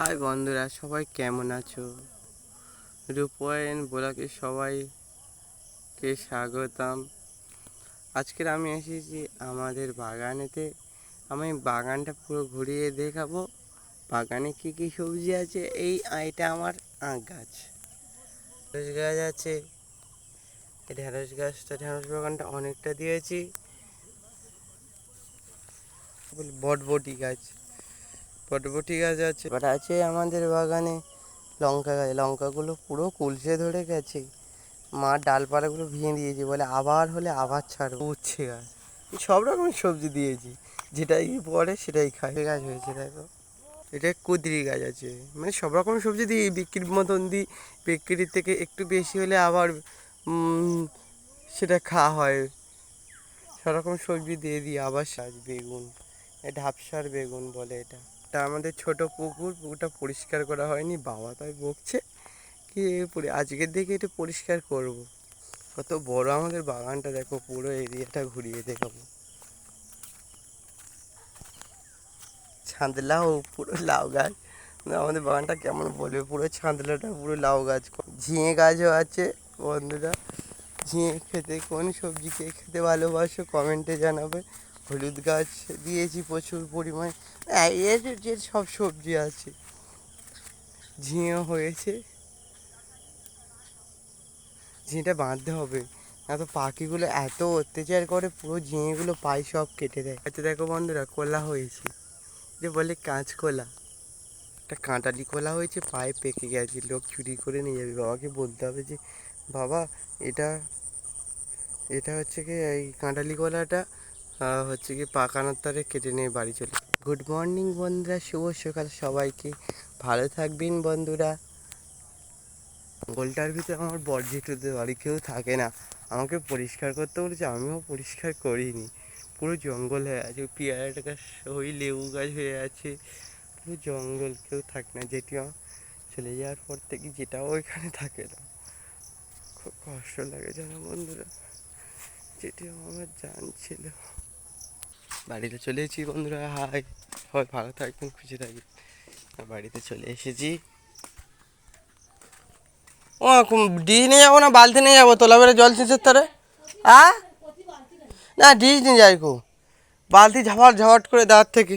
High বন্ধুরা, সবাই কেমন আছো? রূপয়েন ব্লকে সবাইকে স্বাগতম। আজকের আমি এসেছি আমাদের বাগানেতে। আমি বাগানটা পুরো ঘুরিয়ে দেখাবো। বাগানে কি কি সবজি আছে, এই এটা আমার আখ গাছ ঢেঁড়স গাছ আছে। এই ঢেঁড়স গাছটা, ঢেঁড়স বাগানটা অনেকটা দিয়েছি। বটবটি গাছ। বটবটি গাছ আছে। এবার আছে আমাদের বাগানে লঙ্কা গাছ। লঙ্কাগুলো পুরো কুলসে ধরে গেছে। মা ডালপালাগুলো ভেঙে দিয়েছে। বলে আবার হলে আবার ছাড়বো। উচ্ছে গাছ। সব রকমের সবজি দিয়েছি। যেটাই পড়ে সেটাই খায় গাছ হয়েছে দেখো। এটা কুদরি গাছ আছে। মানে সব রকম সবজি দিই বিক্রির মতন দিই। বিক্রির থেকে একটু বেশি হলে আবার সেটা খাওয়া হয়। সব রকম সবজি দিয়ে দিই। আবার শাক বেগুন। ঢাপসার বেগুন বলে এটা। এটা আমাদের ছোট পুকুর, পুকুরটা পরিষ্কার করা হয়নি, বাবা তাই বকছে। কি আজকের দিকে এটা পরিষ্কার করব। কত বড় আমাদের বাগানটা, দেখো পুরো এরিয়াটা ঘুরিয়ে দেখাবো। ছান্দলাও পুরো লাউ গাছ। আমাদের বাগানটা কেমন বলবে, পুরো ছান্দলাটা পুরো লাউ গাছ। ঝিঙে গাছও আছে, বন্ধুরা। ঝিঙে খেতে, কোন সবজি কে খেতে ভালোবাসো, কমেন্টে জানাবে। হলুদ গাছ দিয়েছি প্রচুর পরিমাণে। যে সব সবজি আছে। ঝিঙে হয়েছে। ঝিঙেটা বাঁধতে হবে। না তো পাখিগুলো এত অত্যাচার করে, পুরো ঝিঙেগুলো পাই সব কেটে দেয়। আচ্ছা দেখো বন্ধুরা, কলা হয়েছে। যে বলে কাঁচকলা একটা কাঁটালি কলা হয়েছে, পায়ে পেকে গেছে। লোক চুরি করে নিয়ে যাবে। বাবাকে বলতে হবে যে, বাবা, এটা এটা হচ্ছে কি এই কাঁটালি কলাটা হচ্ছে কি পাকানোর তারে কেটে নিয়ে বাড়ি চলে গুড মর্নিং বন্ধুরা, শুভ সকাল সবাইকে। ভালো থাকবেন বন্ধুরা। গোলটার ভিতরে আমার বর্জিটুতে বাড়ি কেউ থাকে না। আমাকে পরিষ্কার করতে বলেছে, আমিও পরিষ্কার করিনি। পুরো জঙ্গল হয়ে আছে পেয়ারা গাছ ওই লেবু গাছ হয়ে আছে। পুরো জঙ্গল কেউ থাকে না যেটিও চলে যাওয়ার পর থেকে যেটাও ওইখানে থাকে না। খুব কষ্ট লাগে জানো বন্ধুরা যেটিও আমার জান ছিল। বাড়িতে চলে এসেছি বন্ধুরা, হাই। সবাই ভালো থাকবেন, খুশি থাকবেন। বাড়িতে চলে এসেছি। ও ডিজ নিয়ে যাব না, বালতি নিয়ে যাব? তোলা বেড়ে জল সিঁচের তরে? আ? না ডিজ নিয়ে যাই খুব বালতি ঝাপাট ঝাপাট করে দেওয়ার থেকে।